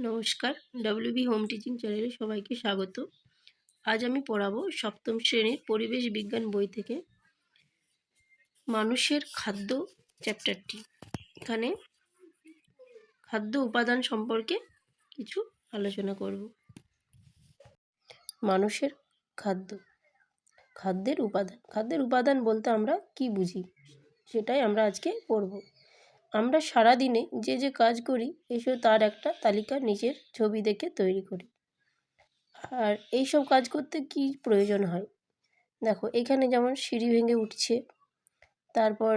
নমস্কার। WB home teaching চ্যানেলে সবাইকে স্বাগত। আজ আমি পড়াবো সপ্তম শ্রেণির পরিবেশ বিজ্ঞান বই থেকে মানুষের খাদ্য চ্যাপ্টারটি এখানে খাদ্য উপাদান সম্পর্কে কিছু আলোচনা করব। মানুষের খাদ্য। খাদ্যের উপাদান। খাদ্যের উপাদান বলতে আমরা কি বুঝি? সেটাই আমরা আজকে পড়ব। আমরা সারাদিনে যে যে কাজ করি, এসব তার একটা তালিকা নিজের ছবি দেখে তৈরি করি। আর এই সব কাজ করতে কি প্রয়োজন হয়? দেখো, এখানে যেমন সিঁড়ি ভেঙে উঠছে, তারপর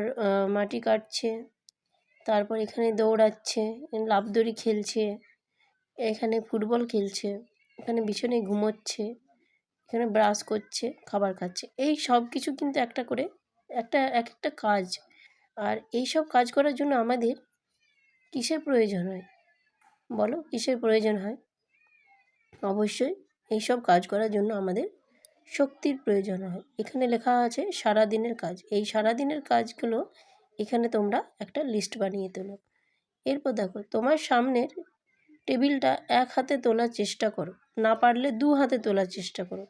মাটি কাটছে, তারপর এখানে দৌড়াচ্ছে, লাফদড়ি খেলছে, এখানে ফুটবল খেলছে, এখানে বিছানে ঘুমোচ্ছে, এখানে ব্রাশ করছে, খাবার খাচ্ছে। এই সব কিছু কিন্তু একটা করে, একটা, এক একটা কাজ আর এই সব কাজ করার জন্য আমাদের কিসের প্রয়োজন হয়? বলো, কিসের প্রয়োজন হয়? অবশ্যই এই সব কাজ করার জন্য আমাদের শক্তির প্রয়োজন হয়। এখানে লেখা আছে সারা দিনের কাজ। এই সারা দিনের কাজগুলো এখানে তোমরা একটা লিস্ট বানিয়ে তোলো। এরপর দেখো, তোমার সামনের টেবিলটা এক হাতে তোলার চেষ্টা করো। না পারলে দু হাতে তোলার চেষ্টা করো।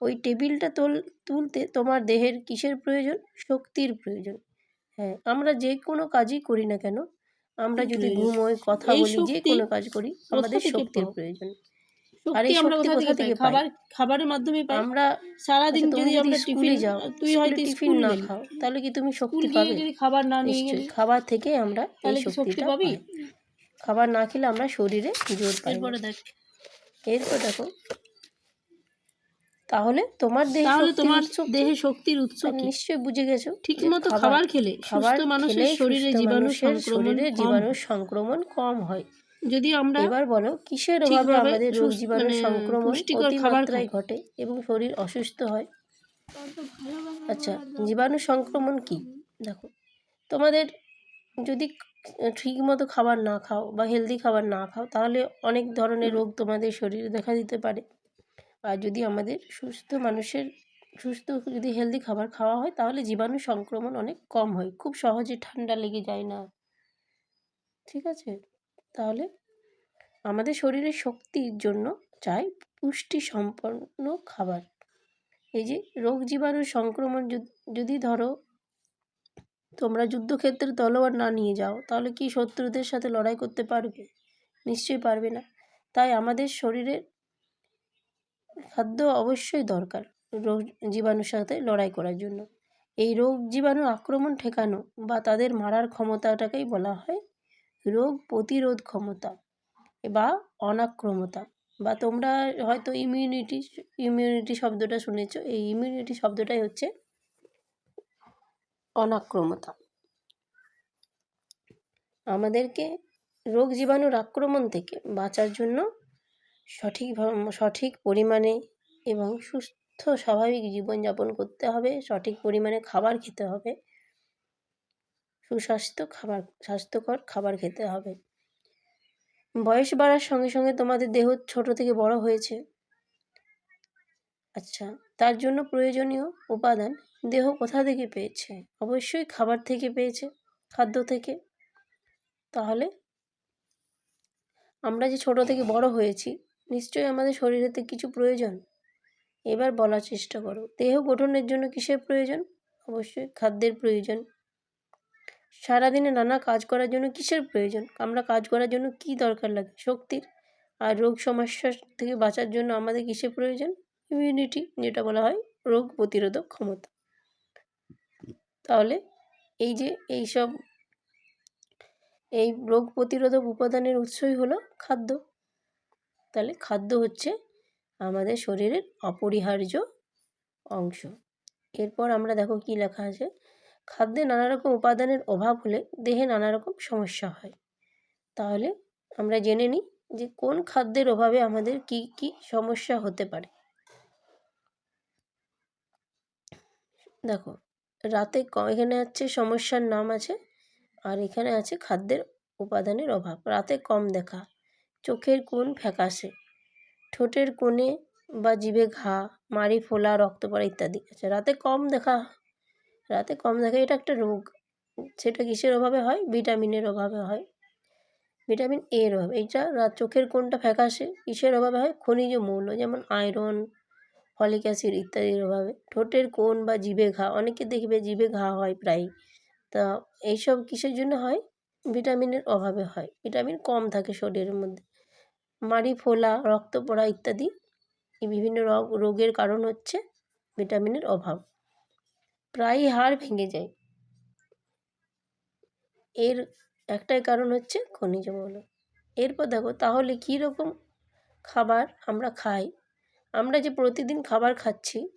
ওই টেবিলটা তোল, তুলতে তোমার দেহের কিসের প্রয়োজন? শক্তির প্রয়োজন। হ্যাঁ আমরা যে কোনো কাজই করি না কেন আমরা যদি ঘুমোই কথা বলি যে কোনো কাজ করি আমাদের শক্তির প্রয়োজন। আর এই শক্তি কোথা থেকে খাবার খাবারের মাধ্যমে পাই। আমরা সারাদিন আচ্ছা, তুমি যদি আমরা স্কুলে যাও তুই হয়তো টিফিন না খাও তাহলে কি তুমি শক্তি পাবে? যদি খাবার না নিয়ে খাবার থেকে আমরা এই শক্তি শক্তিটা পাবি? খাবার না খেলে আমরা শরীরে জোর পাই এরপর দেখো তাহলে তোমার দেহে তাহলে তোমার দেহে শক্তির উৎস কি? নিশ্চয়ই বুঝে গেছো। ঠিক মতো খাবার খেলে খাবার সুস্থ মানুষের শরীরে জীবাণু শরীরে জীবাণু সংক্রমণ কম হয়। যদি আমরা এবার বলো কিসের অভাবে আমাদের রোগ জীবাণু মানে সংক্রমণ পুষ্টিকর খাবার অতিমাত্রায় খাই। ঘটে এবং শরীর অসুস্থ হয়? আচ্ছা জীবাণু সংক্রমণ কি? দেখো তোমাদের যদি ঠিক মতো খাবার না খাও বা হেলদি খাবার না খাও তাহলে অনেক ধরনের রোগ তোমাদের শরীরে দেখা দিতে পারে। আর যদি আমাদের সুস্থ মানুষের, সুস্থ যদি হেলদি খাবার খাওয়া হয়, তাহলে জীবাণু সংক্রমণ অনেক কম হয়। খুব সহজে ঠান্ডা লেগে যায় না। ঠিক আছে? তাহলে আমাদের শরীরের শক্তির জন্য চাই পুষ্টি সম্পন্ন খাবার। এই যে রোগ জীবাণু সংক্রমণ যদি- ধরো তোমরা যুদ্ধক্ষেত্রে তলোয়ার না নিয়ে যাও, তাহলে কি শত্রুদের সাথে লড়াই করতে পারবে? নিশ্চয়ই পারবে না। তাই আমাদের শরীরের খাদ্য অবশ্যই দরকার রোগ জীবাণুর সাথে লড়াই করার জন্য। এই রোগ জীবাণু আক্রমণ ঠেকানো বা তাদের মারার ক্ষমতাটাকেই বলা হয় রোগ প্রতিরোধ ক্ষমতা বা অনাক্রমতা। বা তোমরা হয়তো ইমিউনিটি ইমিউনিটি শব্দটা শুনেছো, এই ইমিউনিটি শব্দটাই হচ্ছে অনাক্রমতা। আমাদেরকে রোগ জীবাণুর আক্রমণ থেকে বাঁচার জন্য সঠিক সঠিক পরিমাণে এবং সুস্থ, স্বাভাবিক জীবনযাপন করতে হবে, সঠিক পরিমাণে খাবার খেতে হবে, সুস্বাস্থ্য খাবার, স্বাস্থ্যকর খাবার খেতে হবে। বয়স বাড়ার সঙ্গে সঙ্গে তোমাদের দেহ ছোট থেকে বড় হয়েছে। আচ্ছা তার জন্য প্রয়োজনীয় উপাদান দেহ কোথা থেকে পেয়েছে? অবশ্যই খাবার থেকে পেয়েছে, খাদ্য থেকে। তাহলে আমরা যে ছোট থেকে বড় হয়েছি নিশ্চয়ই আমাদের শরীরেতে কিছু প্রয়োজন। এবার বলার চেষ্টা করো, দেহ গঠনের জন্য কিসের প্রয়োজন? অবশ্যই খাদ্যের প্রয়োজন। সারাদিনে নানা কাজ করার জন্য কিসের প্রয়োজন? আমরা কাজ করার জন্য কি দরকার লাগে? শক্তির? আর রোগ সমস্যা থেকে বাঁচার জন্য আমাদের কিসের প্রয়োজন? ইমিউনিটি যেটা বলা হয় রোগ প্রতিরোধক ক্ষমতা। তাহলে এই যে এই সব এই রোগ প্রতিরোধক উপাদানের উৎসই হলো খাদ্য। তাহলে খাদ্য হচ্ছে আমাদের শরীরের অপরিহার্য অংশ। এরপর আমরা দেখো কি লেখা আছে, খাদ্যে নানা রকম উপাদানের অভাব হলে দেহে নানা রকম সমস্যা হয়। তাহলে আমরা জেনে নিই যে কোন খাদ্যের অভাবে আমাদের কি কি সমস্যা হতে পারে। দেখো, রাতে এখানে হচ্ছে সমস্যার নাম আছে আর এখানে আছে খাদ্যের উপাদানের অভাব। রাতে কম দেখা। চোখের কোণ ফ্যাকাশে। ঠোঁটের কোণে বা জিভে ঘা, মাড়ি, ফোলা, রক্ত পড়া ইত্যাদি। আচ্ছা রাতে কম দেখা, রাতে কম দেখা এটা একটা রোগ। সেটা কিসের অভাবে হয়? ভিটামিনের অভাবে হয়। ভিটামিন এর অভাবে। এইটা রাত চোখের কোনটা ফ্যাকাশে, কিসের অভাবে হয়? খনিজ মৌল, যেমন আয়রন, ফলিক অ্যাসিড ইত্যাদির অভাবে। ঠোঁটের কোণ বা জিভে ঘা, অনেকে দেখবে জিভে ঘা হয় প্রায় তা এইসব কিসের জন্য হয়? ভিটামিনের অভাবে হয়। ভিটামিন কম থাকে শরীরের মধ্যে। মাড়ি, ফোলা রক্ত পড়া ইত্যাদি। এই বিভিন্ন রোগ, রোগের কারণ হচ্ছে ভিটামিনের অভাব। প্রায়ই হাড় ভেঙে যায়। এর একটাই কারণ হচ্ছে খনিজ মৌল। এরপর দেখো, তাহলে কী রকম খাবার আমরা খাই? আমরা যে প্রতিদিন খাবার খাচ্ছি,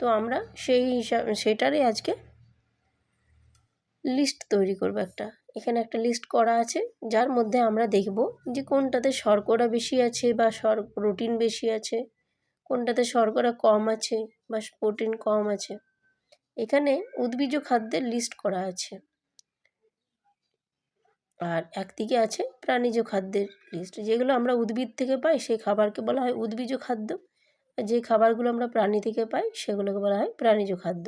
তো আমরা সেই হিসাব সেটারই আজকে লিস্ট তৈরি করব একটা। এখানে একটা লিস্ট করা আছে, যার মধ্যে আমরা দেখব যে কোনটাতে শর্করা বেশি আছে বা সর প্রোটিন বেশি আছে, কোনটাতে শর্করা কম আছে বা প্রোটিন কম আছে। এখানে উদ্ভিজ্জ খাদ্যের লিস্ট করা আছে। আর একদিকে আছে প্রাণীজ খাদ্যের লিস্ট যেগুলো আমরা উদ্ভিদ থেকে পাই সেই খাবারকে বলা হয় উদ্ভিজ্জ খাদ্য যে খাবারগুলো আমরা প্রাণী থেকে পাই সেগুলোকে বলা হয় প্রাণীজ খাদ্য।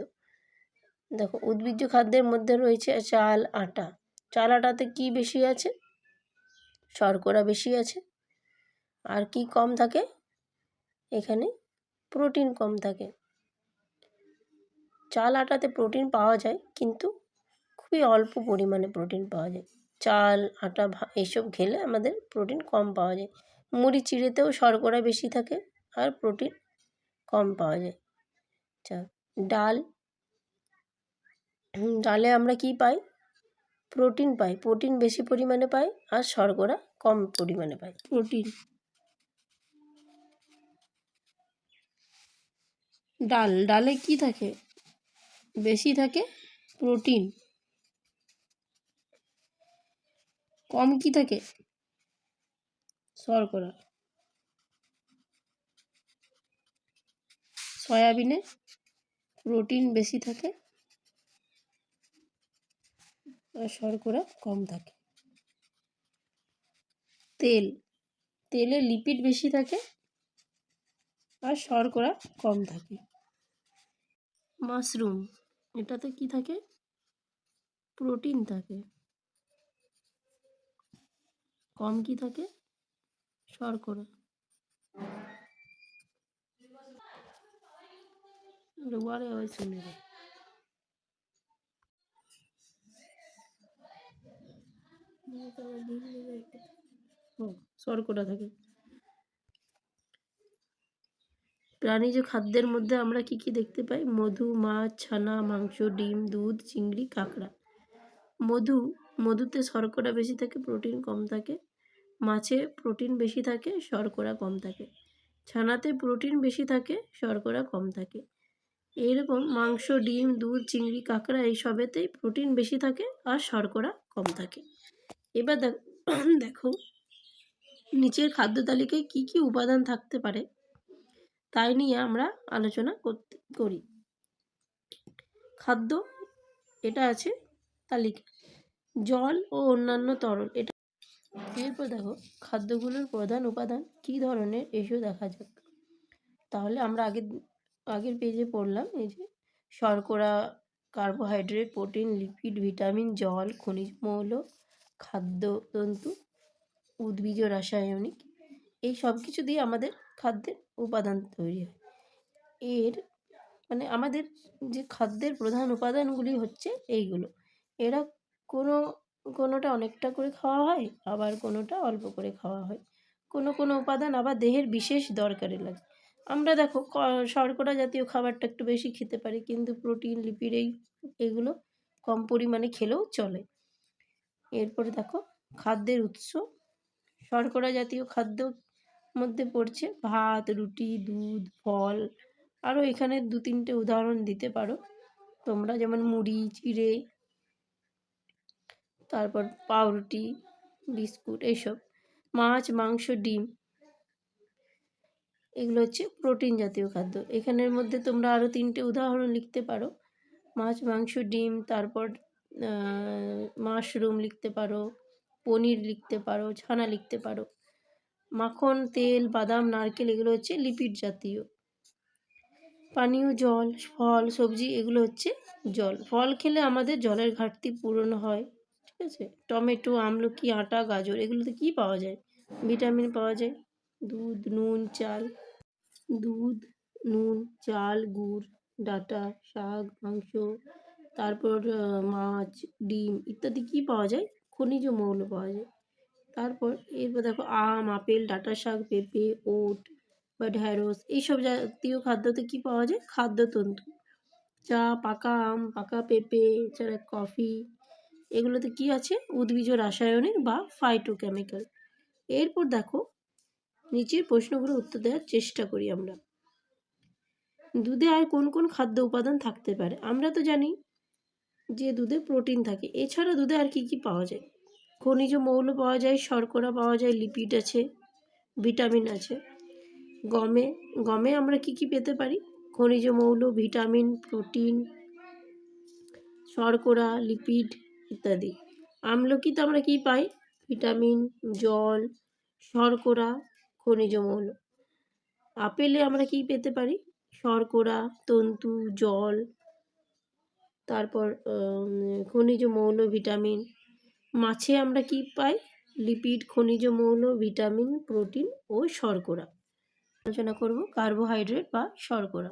দেখো, উদ্ভিজ্জ খাদ্যের মধ্যে রয়েছে চাল, আটা। চাল আটাতে কী বেশি আছে? শর্করা বেশি আছে। আর কি কম থাকে? এখানে প্রোটিন কম থাকে। চাল আটাতে প্রোটিন পাওয়া যায়, কিন্তু খুবই অল্প পরিমাণে প্রোটিন পাওয়া যায়। চাল, আটা এসব খেলে আমাদের প্রোটিন কম পাওয়া যায়। মুড়ি চিড়েতেও শর্করা বেশি থাকে আর প্রোটিন কম পাওয়া যায়। আচ্ছা ডাল ডালে আমরা কি পাই? প্রোটিন পাই প্রোটিন বেশি পরিমাণে পাই আর শর্করা কম পরিমাণে পাই প্রোটিন। ডাল, ডালে কি থাকে? বেশি থাকে প্রোটিন। কম কি থাকে? শর্করা। সয়াবিনে প্রোটিন বেশি থাকে শর্করা কম থাকে। তেল, তেলে লিপিড বেশি থাকে আর শর্করা কম থাকে। মাশরুম এটাতে কি থাকে? প্রোটিন থাকে। কম কি থাকে? শর্করা। দুবারে ওই শুনে রে ও শর্করা থাকে? প্রাণীজ খাদ্যের মধ্যে আমরা কি কি দেখতে পাই? মধু, মাছ, ছানা, মাংস, ডিম, দুধ, চিংড়ি, কাঁকড়া। মধু, মধুতে শর্করা বেশি থাকে, প্রোটিন কম থাকে। মাছে প্রোটিন বেশি থাকে, শর্করা কম থাকে। ছানাতে প্রোটিন বেশি থাকে, শর্করা কম থাকে। এইরকম মাংস, ডিম, দুধ, চিংড়ি, কাঁকড়া এই সবেতেই প্রোটিন বেশি থাকে আর শর্করা কম থাকে। এবার দেখ- নিচের খাদ্য তালিকায় কী কী উপাদান থাকতে পারে, তাই নিয়ে আমরা আলোচনা করতে, করি। খাদ্য, এটা আছে তালিকা। জল ও অন্যান্য তরল, এটা এরপর দেখো, খাদ্যগুলোর প্রধান উপাদান কী ধরনের এসেও দেখা যাক। তাহলে আমরা আগের আগের পেজে পড়লাম, এই যে শর্করা কার্বোহাইড্রেট প্রোটিন লিপিড ভিটামিন জল, খনিজ মৌল খাদ্যতন্তু উদ্ভিজ রাসায়নিক, এই সব কিছু দিয়ে আমাদের খাদ্যের উপাদান তৈরি হয়। এর মানে আমাদের যে খাদ্যের প্রধান উপাদানগুলি হচ্ছে এইগুলো। এরা কোনো, কোনোটা অনেকটা করে খাওয়া হয়, আবার কোনোটা অল্প করে খাওয়া হয়। কোনো কোনো উপাদান আবার দেহের বিশেষ দরকারে লাগে। আমরা দেখো শর্করা জাতীয় খাবারটা একটু বেশি খেতে পারি, কিন্তু প্রোটিন, লিপিড এই, এগুলো কম পরিমাণে খেলেও চলে। এরপরে দেখো খাদ্যের উৎস। শর্করা জাতীয় খাদ্য মধ্যে পড়ছে ভাত, রুটি, দুধ, ফল। আরও এখানে দু তিনটে উদাহরণ দিতে পারো। তোমরা যেমন মুড়ি, চিড়ে, তারপর পাউরুটি, বিস্কুট এইসব মাছ, মাংস, ডিম। এগুলো হচ্ছে প্রোটিন জাতীয় খাদ্য। এখানের মধ্যে তোমরা আরও তিনটে উদাহরণ লিখতে পারো। মাছ, মাংস, ডিম, তারপর মাশরুম লিখতে পারো, পনির লিখতে পারো, ছানা লিখতে পারো। মাখন, তেল, বাদাম, নারকেল এগুলো হচ্ছে লিপিড জাতীয়। পানীয় জল, ফল, সবজি এগুলো হচ্ছে জল। ফল খেলে আমাদের জলের ঘাটতি পূরণ হয়, ঠিক আছে? টমেটো, আমলকি, আটা, গাজর এগুলোতে কী পাওয়া যায়? ভিটামিন পাওয়া যায়। দুধ, নুন, চাল। দুধ, নুন, চাল, গুড়, ডাটা, শাক, মাংস তারপর মাছ, ডিম ইত্যাদি কী পাওয়া যায়? খনিজ মৌল পাওয়া যায়। তারপর এরপর দেখো আম, আপেল, ডাঁটা শাক, পেঁপে, ওট বা ঢ্যাঁড়স এইসব জাতীয় খাদ্যতে কী পাওয়া যায়? খাদ্যতন্তু। চা, পাকা আম, পাকা পেঁপে, এছাড়া কফি এগুলোতে কি আছে? উদ্ভিজ রাসায়নিক বা ফাইটোকেমিক্যাল এরপর দেখো, নিচের প্রশ্নগুলো উত্তর দেওয়ার চেষ্টা করি আমরা। দুধে আর কোন কোন খাদ্য উপাদান থাকতে পারে? আমরা তো জানি যে দুধে প্রোটিন থাকে। এছাড়া দুধে আর কি কি পাওয়া যায়? খনিজ মৌল পাওয়া যায়, শর্করা পাওয়া যায় লিপিড আছে ভিটামিন আছে। গমে গমে আমরা কি কি পেতে পারি? খনিজ মৌল ভিটামিন প্রোটিন শর্করা লিপিড ইত্যাদি। আমলকিতে আমরা কি পাই? ভিটামিন জল, শর্করা, খনিজ মৌল। আপেলে আমরা কি পেতে পারি? শর্করা, তন্তু, জল তারপর খনিজ মৌল, ভিটামিন। মাছে আমরা কি পাই? লিপিড, খনিজ মৌল, ভিটামিন, প্রোটিন ও শর্করা। আলোচনা করব কার্বোহাইড্রেট বা শর্করা।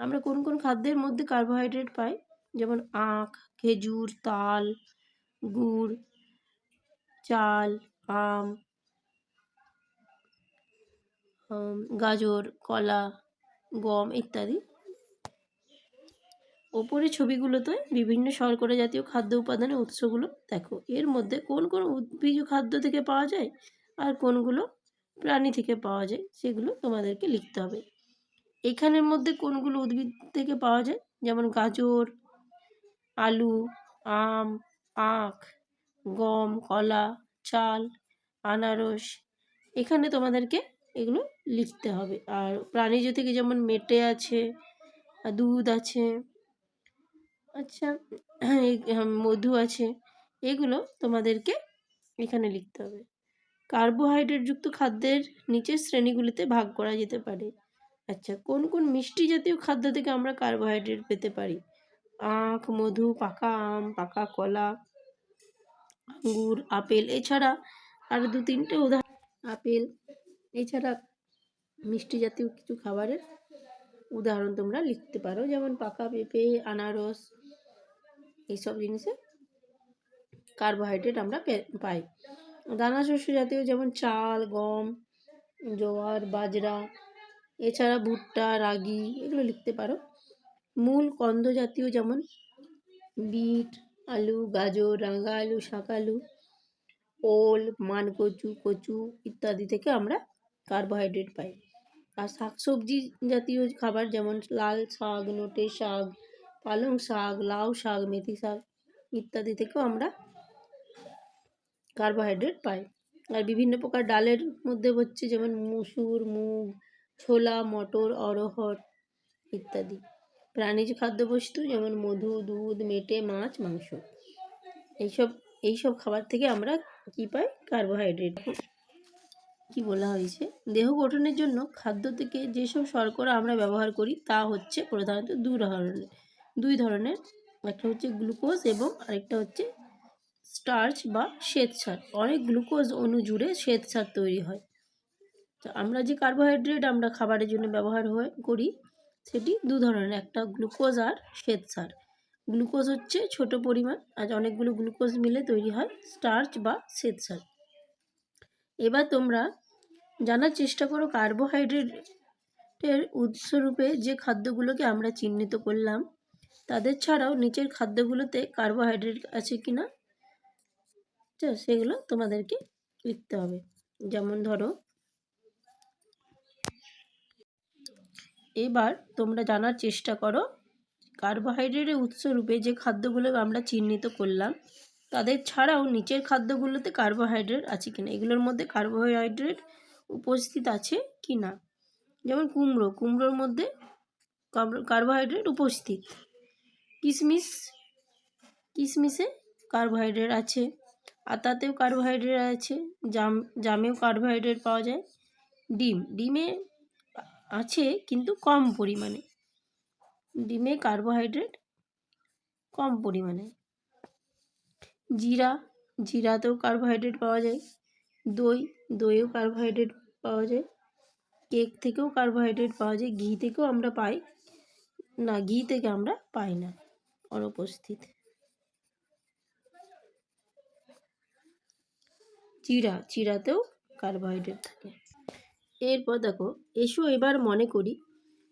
আমরা কোন কোন খাদ্যের মধ্যে কার্বোহাইড্রেট পাই? যেমন আখ, খেজুর, তাল, গুড়, চাল, আম গাজর, কলা, গম ইত্যাদি। ওপরের ছবিগুলোতে বিভিন্ন শর্করা জাতীয় খাদ্য উপাদানের উৎসগুলো দেখো। এর মধ্যে কোন কোন উদ্ভিজ খাদ্য থেকে পাওয়া যায় আর কোনগুলো প্রাণী থেকে পাওয়া যায় সেগুলো তোমাদেরকে লিখতে হবে। এখানের মধ্যে কোনগুলো উদ্ভিদ থেকে পাওয়া যায়? যেমন গাজর, আলু, আম, আখ, গম, কলা, চাল, আনারস। এখানে তোমাদেরকে এগুলো লিখতে হবে। আর প্রাণীজ থেকে যেমন মেটে আছে, দুধ আছে আচ্ছা এই মধু আছে, এগুলো তোমাদেরকে এখানে লিখতে হবে। কার্বোহাইড্রেটযুক্ত খাদ্যের নিচের শ্রেণীগুলিতে ভাগ করা যেতে পারে। আচ্ছা কোন কোন মিষ্টি জাতীয় খাদ্য থেকে আমরা কার্বোহাইড্রেট পেতে পারি? আখ, মধু, পাকা আম, পাকা কলা, আঙ্গুর, আপেল এছাড়া আর দু তিনটে উদাহরণ আপেল এছাড়া মিষ্টি জাতীয় কিছু খাবারের উদাহরণ তোমরা লিখতে পারো। যেমন পাকা পেঁপে, আনারস এইসব জিনিসে কার্বোহাইড্রেট আমরা পাই। দানা শস্য জাতীয় যেমন চাল, গম, জোয়ার, বাজরা, এছাড়া ভুট্টা, রাগি, এগুলো লিখতে পারো। মূল কন্দ জাতীয় যেমন বিট, আলু, গাজর, রাঙা আলু, শাক আলু, ওল, মানকচু, কচু ইত্যাদি থেকে আমরা কার্বোহাইড্রেট পাই। আর শাকসবজি জাতীয় খাবার যেমন লাল শাক, নোটে শাক পালং শাক, লাউ শাক, মেথি শাক ইত্যাদি থেকেও আমরা কার্বোহাইড্রেট পাই। আর বিভিন্ন প্রকার ডালের মধ্যে হচ্ছে যেমন মুসুর, মুগ, ছোলা, মটর অরহর ইত্যাদি। প্রাণীজ খাদ্যবস্তু যেমন মধু, দুধ, মেটে, মাছ, মাংস। এইসব এইসব খাবার থেকে আমরা কী পাই? কার্বোহাইড্রেট কি বলা হয়েছে? দেহ গঠনের জন্য খাদ্য থেকে যেসব শর্করা আমরা ব্যবহার করি, তা হচ্ছে প্রধানত দু ধরনের দুই ধরনের, একটা হচ্ছে গ্লুকোজ এবং আরেকটা হচ্ছে স্টার্চ বা শ্বেতসার অনেক গ্লুকোজ অণু জুড়ে শ্বেতসার তৈরি হয়। তো আমরা যে কার্বোহাইড্রেট আমরা খাবারের জন্য ব্যবহার হয়, করি, সেটি দু ধরনের, একটা গ্লুকোজ আর শ্বেতসার গ্লুকোজ হচ্ছে ছোট পরিমাণ, আর অনেকগুলো গ্লুকোজ মিলে তৈরি হয় স্টার্চ বা শ্বেতসার এবার তোমরা জানার চেষ্টা করো কার্বোহাইড্রেটের উৎসরূপে যে খাদ্যগুলোকে আমরা চিহ্নিত করলাম তাদের ছাড়াও নিচের খাদ্যগুলোতে কার্বোহাইড্রেট আছে কি না সেগুলো তোমাদেরকে লিখতে হবে। যেমন ধরো, এবার তোমরা জানার চেষ্টা করো কার্বোহাইড্রেটের উৎসরূপে যে খাদ্যগুলো আমরা চিহ্নিত করলাম, তাদের ছাড়াও নিচের খাদ্যগুলোতে কার্বোহাইড্রেট আছে কিনা, এগুলোর মধ্যে কার্বোহাইড্রেট উপস্থিত আছে কি না যেমন কুমড়ো, কুমড়োর মধ্যে কার্বোহাইড্রেট উপস্থিত। কিশমিশ কিশমিশে কার্বোহাইড্রেট আছে। আতাতেও কার্বোহাইড্রেট আছে, জাম, জামেও কার্বোহাইড্রেট পাওয়া যায়। ডিম, ডিমে আছে কিন্তু কম পরিমাণে। ডিমে কার্বোহাইড্রেট কম পরিমাণে। জিরা, জিরাতেও কার্বোহাইড্রেট পাওয়া যায়। দই, দইয়েও কার্বোহাইড্রেট পাওয়া যায়। কেক থেকেও কার্বোহাইড্রেট পাওয়া যায়। ঘি থেকেও আমরা পাই। না, ঘি থেকে আমরা পাই না। অনুপস্থিত। চিড়া চিড়াতেও কার্বোহাইড্রেট থাকে। এরপর দেখো, এসো এবার মনে করি,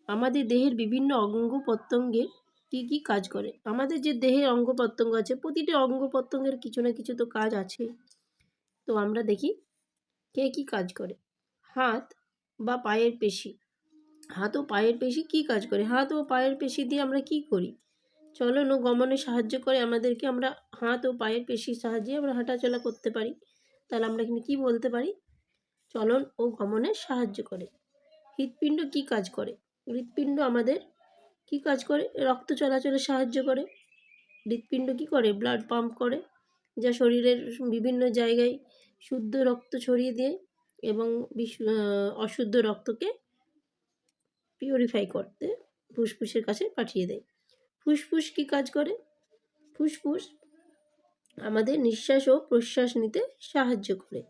আমাদের দেহের বিভিন্ন অঙ্গ প্রত্যঙ্গের কী কী কাজ করে? আমাদের যে দেহের অঙ্গ প্রত্যঙ্গ আছে, প্রতিটি অঙ্গ প্রত্যঙ্গের কিছু না কিছু তো কাজ আছে। তো আমরা দেখি, কে কী কাজ করে? হাত বা পায়ের পেশি। হাত ও পায়ের পেশি কী কাজ করে? হাত ও পায়ের পেশি দিয়ে আমরা কি করি? চলন ও গমনে সাহায্য করে আমাদেরকে আমরা হাত ও পায়ের পেশির সাহায্যে আমরা হাঁটাচলা করতে পারি। তাহলে আমরা এখানে কী বলতে পারি? চলন ও গমনে সাহায্য করে। হৃৎপিণ্ড কী কাজ করে? হৃৎপিণ্ড আমাদের কী কাজ করে? রক্ত চলাচলে সাহায্য করে। হৃৎপিণ্ড কী করে? ব্লাড পাম্প করে, যা শরীরের বিভিন্ন জায়গায় শুদ্ধ রক্ত ছড়িয়ে দেয় এবং অশুদ্ধ রক্তকে পিউরিফাই করতে ফুসফুসের কাছে পাঠিয়ে দেয়। ফুসফুস কী কাজ করে? ফুসফুস আমাদের নিঃশ্বাস ও প্রশ্বাস নিতে সাহায্য করে।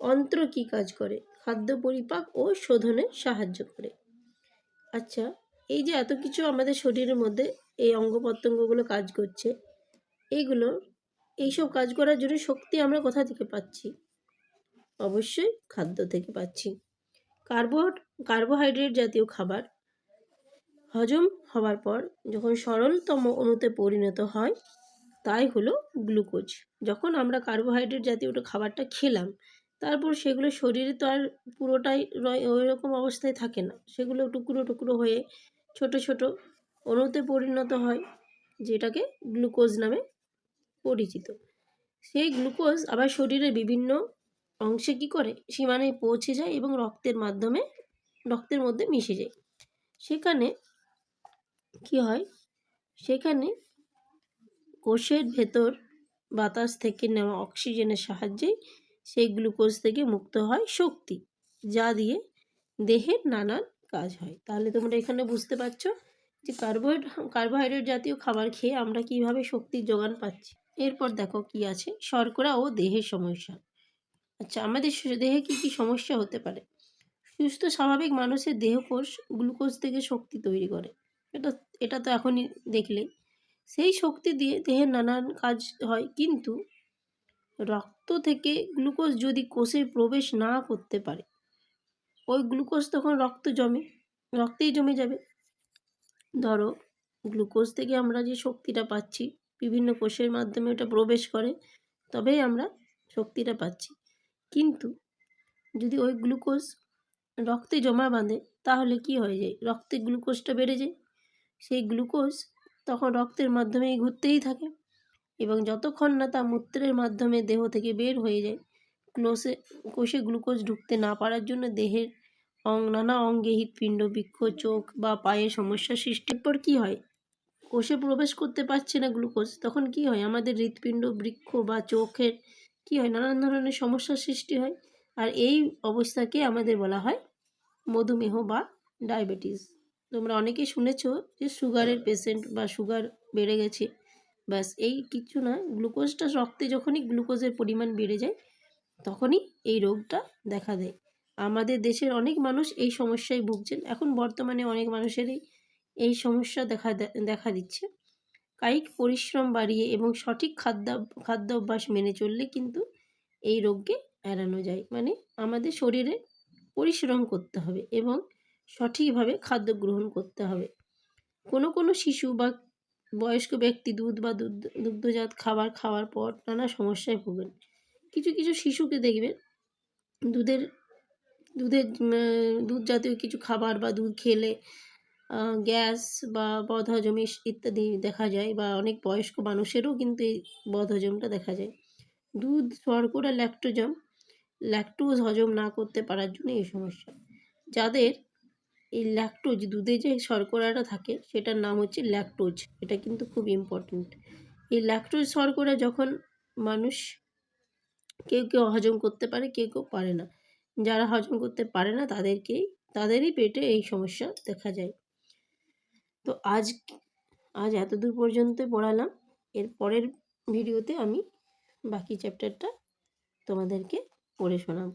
অন্ত্র কী কাজ করে? খাদ্য পরিপাক ও শোধনে সাহায্য করে। আচ্ছা এই যে এত কিছু আমাদের শরীরের মধ্যে এই অঙ্গ প্রত্যঙ্গগুলো কাজ করছে এইগুলো এইসব কাজ করার জন্য শক্তি আমরা কোথা থেকে পাচ্ছি? অবশ্যই খাদ্য থেকে পাচ্ছি। কার্বো, কার্বোহাইড্রেট জাতীয় খাবার হজম হওয়ার পর যখন সরলতম অণুতে পরিণত হয়, তাই হলো গ্লুকোজ। যখন আমরা কার্বোহাইড্রেট জাতীয় ওটা খাবারটা খেলাম, তারপর সেগুলো শরীরে তো আর পুরোটাই ওই রকম অবস্থায় থাকে না। সেগুলো টুকরো টুকরো হয়ে ছোট ছোট অণুতে পরিণত হয়, যেটাকে গ্লুকোজ নামে পরিচিত। সেই গ্লুকোজ আবার শরীরের বিভিন্ন অংশে কী করে? সীমানায় পৌঁছে যায় এবং রক্তের মাধ্যমে, রক্তের মধ্যে মিশে যায়। সেখানে কী হয়? সেখানে কোষের ভেতর বাতাস থেকে নেওয়া অক্সিজেনের সাহায্যে সেই গ্লুকোজ থেকে মুক্ত হয় শক্তি, যা দিয়ে দেহের নানান কাজ হয়। তাহলে তোমরা এখানে বুঝতে পারছ যে কার্বোহাইড, কার্বোহাইড্রেট জাতীয় খাবার খেয়ে আমরা কীভাবে শক্তির যোগান পাচ্ছি। এরপর দেখো কি আছে, শর্করা ও দেহের সমস্যা। আচ্ছা আমাদের দেহে কী কী সমস্যা হতে পারে? সুস্থ, স্বাভাবিক মানুষের দেহকোষ গ্লুকোজ থেকে শক্তি তৈরি করে। এটা এটা তো এখনই দেখলে। সেই শক্তি দিয়ে দেহের নানান কাজ হয়, কিন্তু রক্ত থেকে গ্লুকোজ যদি কোষে প্রবেশ না করতে পারে, ওই গ্লুকোজ তখন রক্ত জমে, রক্তেই জমে যাবে। ধরো, গ্লুকোজ থেকে আমরা যে শক্তিটা পাচ্ছি, বিভিন্ন কোষের মাধ্যমে ওটা প্রবেশ করে, তবেই আমরা শক্তিটা পাচ্ছি। কিন্তু যদি ওই গ্লুকোজ রক্তে জমা বাঁধে, তাহলে কি হয়ে যায়? রক্তে গ্লুকোজটা বেড়ে যায়। সেই গ্লুকোজ তখন রক্তের মাধ্যমেই ঘুরতেই থাকে এবং যতক্ষণ না তা মূত্রের মাধ্যমে দেহ থেকে বের হয়ে যায়, ক্লোসে, কোষে গ্লুকোজ ঢুকতে না পারার জন্য দেহের অং, নানা অঙ্গে হৃৎপিণ্ড, বৃক্ষ, চোখ বা পায়ে সমস্যা সৃষ্টির পর কী হয়? কোষে প্রবেশ করতে পারছে না গ্লুকোজ, তখন কি হয়? আমাদের হৃৎপিণ্ড, বৃক্ষ বা চোখের কী হয়? নানান ধরনের সমস্যার সৃষ্টি হয়। আর এই অবস্থাকে আমাদের বলা হয় মধুমেহ বা ডায়াবেটিস। তোমরা অনেকেই শুনেছো যে সুগারের পেশেন্ট বা সুগার বেড়ে গেছে। ব্যাস এই কিছু না গ্লুকোজটা রক্তে যখনই গ্লুকোজের পরিমাণ বেড়ে যায় তখনই এই রোগটা দেখা দেয়। আমাদের দেশের অনেক মানুষ এই সমস্যায় ভুগছেন। এখন বর্তমানে অনেক মানুষেরই এই সমস্যা দেখা দে- দেখা দিচ্ছে। কায়িক পরিশ্রম বাড়িয়ে এবং সঠিক খাদ্য খাদ্যাভ্যাস মেনে চললে কিন্তু এই রোগকে এড়ানো যায়। মানে আমাদের শরীরে পরিশ্রম করতে হবে এবং সঠিকভাবে খাদ্য গ্রহণ করতে হবে। কোনো কোনো শিশু বা বয়স্ক ব্যক্তি দুধ বা দুধ, দুগ্ধজাত খাবার খাওয়ার পর নানা সমস্যায় ভোগেন। কিছু কিছু শিশুকে দেখবে দুধের দুধের দুধ জাতীয় কিছু খাবার বা দুধ খেলে গ্যাস বা বদহজম ইত্যাদি দেখা যায় বা অনেক বয়স্ক মানুষেরও কিন্তু এই বদহজমটা দেখা যায়। দুধ, শর্করা, ল্যাক্টোজম, ল্যাকটোজ হজম না করতে পারার জন্য এই সমস্যা। যাদের এই ল্যাকটোজ দুধে যে শর্করাটা থাকে, সেটার নাম হচ্ছে ল্যাকটোজ এটা কিন্তু খুব ইম্পর্ট্যান্ট এই ল্যাকটোজ শর্করা যখন মানুষ কেউ কেউ হজম করতে পারে, কেউ কেউ পারে না। যারা হজম করতে পারে না তাদেরকেই তাদেরই পেটে এই সমস্যা দেখা যায়। তো আজ আজ এত দূর পর্যন্ত পড়ালাম। এর পরের ভিডিওতে আমি বাকি চ্যাপ্টারটা তোমাদেরকে পড়ে শোনাব।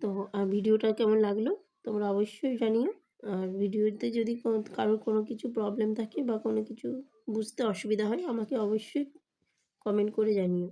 তো ভিডিওটা কেমন লাগল? তোমরা অবশ্যই জানিও আর ভিডিওতে যদি কারোর কোনো কিছু প্রবলেম থাকে বা কোনো কিছু বুঝতে অসুবিধা হয়, আমাকে অবশ্যই কমেন্ট করে জানিও।